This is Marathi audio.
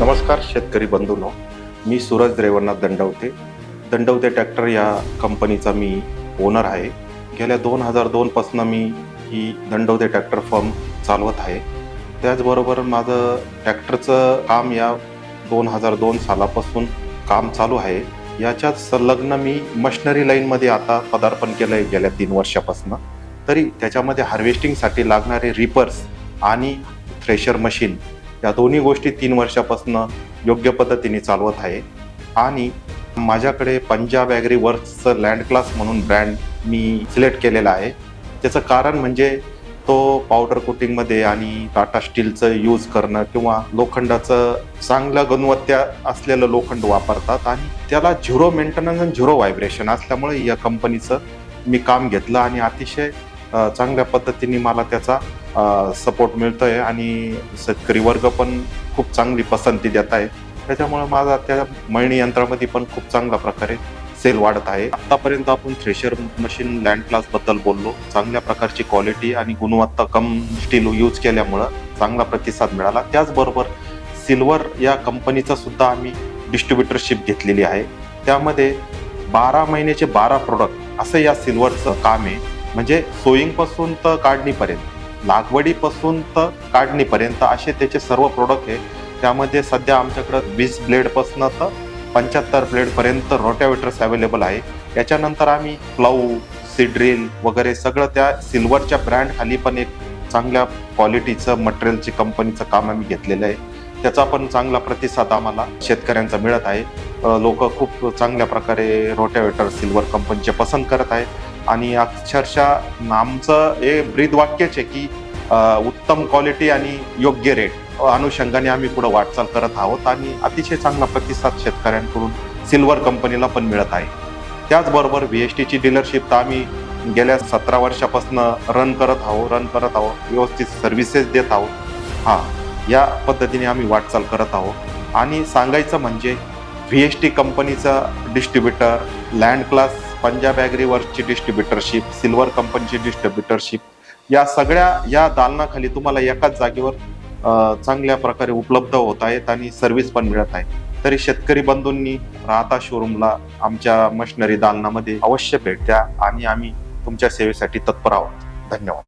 नमस्कार शेतकरी बंधूंनो. मी सूरज रेवणनाथ दंडवते. दंडवते ट्रॅक्टर या कंपनीचा मी ओनर आहे. गेल्या दोन हजार दोनपासून मी ही दंडवते ट्रॅक्टर फर्म चालवत आहे. त्याचबरोबर माझं ट्रॅक्टरचं काम या दोन हजार दोन सालापासून काम चालू आहे. याच्यात संलग्न मी मशिनरी लाईनमध्ये आता पदार्पण केलं आहे गेल्या तीन वर्षापासून. तरी त्याच्यामध्ये हार्वेस्टिंगसाठी लागणारे रिपर्स आणि थ्रेशर मशीन या दोन्ही गोष्टी तीन वर्षापासून योग्य पद्धतीने चालवत आहे. आणि माझ्याकडे पंजाब ॲग्री वर्क्सचं लँड क्लास म्हणून ब्रँड मी सिलेक्ट केलेला आहे. त्याचं कारण म्हणजे तो पावडर कोटिंगमध्ये आणि टाटा स्टीलचं यूज करणं किंवा लोखंडाचं चांगल्या गुणवत्ता असलेलं लोखंड वापरतात आणि त्याला झिरो मेंटेनन्स आणि झिरो व्हायब्रेशन असल्यामुळे या कंपनीचं मी काम घेतलं आणि अतिशय चांगल्या पद्धतीने मला त्याचा सपोर्ट मिळतोय आणि शेतकरी वर्ग पण खूप चांगली पसंती देत आहे. त्याच्यामुळे माझा त्या मळणी यंत्रामध्ये पण खूप चांगल्या प्रकारे सेल वाढत आहे. आतापर्यंत आपण थ्रेशर मशीन लँड क्लासबद्दल बोललो. चांगल्या प्रकारची क्वालिटी आणि गुणवत्ता कम स्टील यूज केल्यामुळं चांगला प्रतिसाद मिळाला. त्याचबरोबर सिल्वर या कंपनीचा सुद्धा आम्ही डिस्ट्रीब्युटरशिप घेतलेली आहे. त्यामध्ये बारा महिन्याचे बारा प्रोडक्ट असं या सिल्वरचं काम आहे. म्हणजे सोईंगपासून तर काढणीपर्यंत. लागवडीपासून तर काढणीपर्यंत असे त्याचे सर्व प्रोडक्ट आहे त्यामध्ये सध्या आमच्याकडं वीस ब्लेडपासून तर पंच्याहत्तर ब्लेडपर्यंत रोटॅवेटर्स अवेलेबल आहे. याच्यानंतर आम्ही प्लाऊ सिड्रिल वगैरे सगळं त्या सिल्वरच्या ब्रँड खाली पण एक चांगल्या क्वालिटीचं मटेरियलची कंपनीचं काम आम्ही घेतलेलं आहे. त्याचा पण चांगला प्रतिसाद आम्हाला शेतकऱ्यांचा मिळत आहे. लोक खूप चांगल्या प्रकारे रोटॅवेटर सिल्वर कंपनीचे पसंत करत आहे आणि अक्षरशः आमचं हे ब्रीद वाक्यच आहे की उत्तम क्वालिटी आणि योग्य रेट अनुषंगाने आम्ही पुढे वाटचाल करत आहोत आणि अतिशय चांगला प्रतिसाद शेतकऱ्यांकडून सिल्वर कंपनीला पण मिळत आहे. त्याचबरोबर व्ही एस टीची डीलरशिप तर आम्ही गेल्या सतरा वर्षापासून रन करत आहोत रन करत आहोत व्यवस्थित सर्व्हिसेस देत आहोत हां या पद्धतीने आम्ही वाटचाल करत आहोत आणि सांगायचं म्हणजे व्ही एस टी कंपनीचा distributor land class Punjab agri वर्कची distributorship silver कंपनीची डिस्ट्रीब्युटरशिप या सगळ्या या दालनाखाली तुम्हाला एकाच जागेवर चांगल्या प्रकारे उपलब्ध होत आहेत आणि सर्व्हिस पण मिळत आहे. तरी शेतकरी बंधूंनी राहता शोरूमला आमच्या मशिनरी दालनामध्ये अवश्य भेट द्या आणि आम्ही तुमच्या सेवेसाठी तत्पर आहोत. धन्यवाद.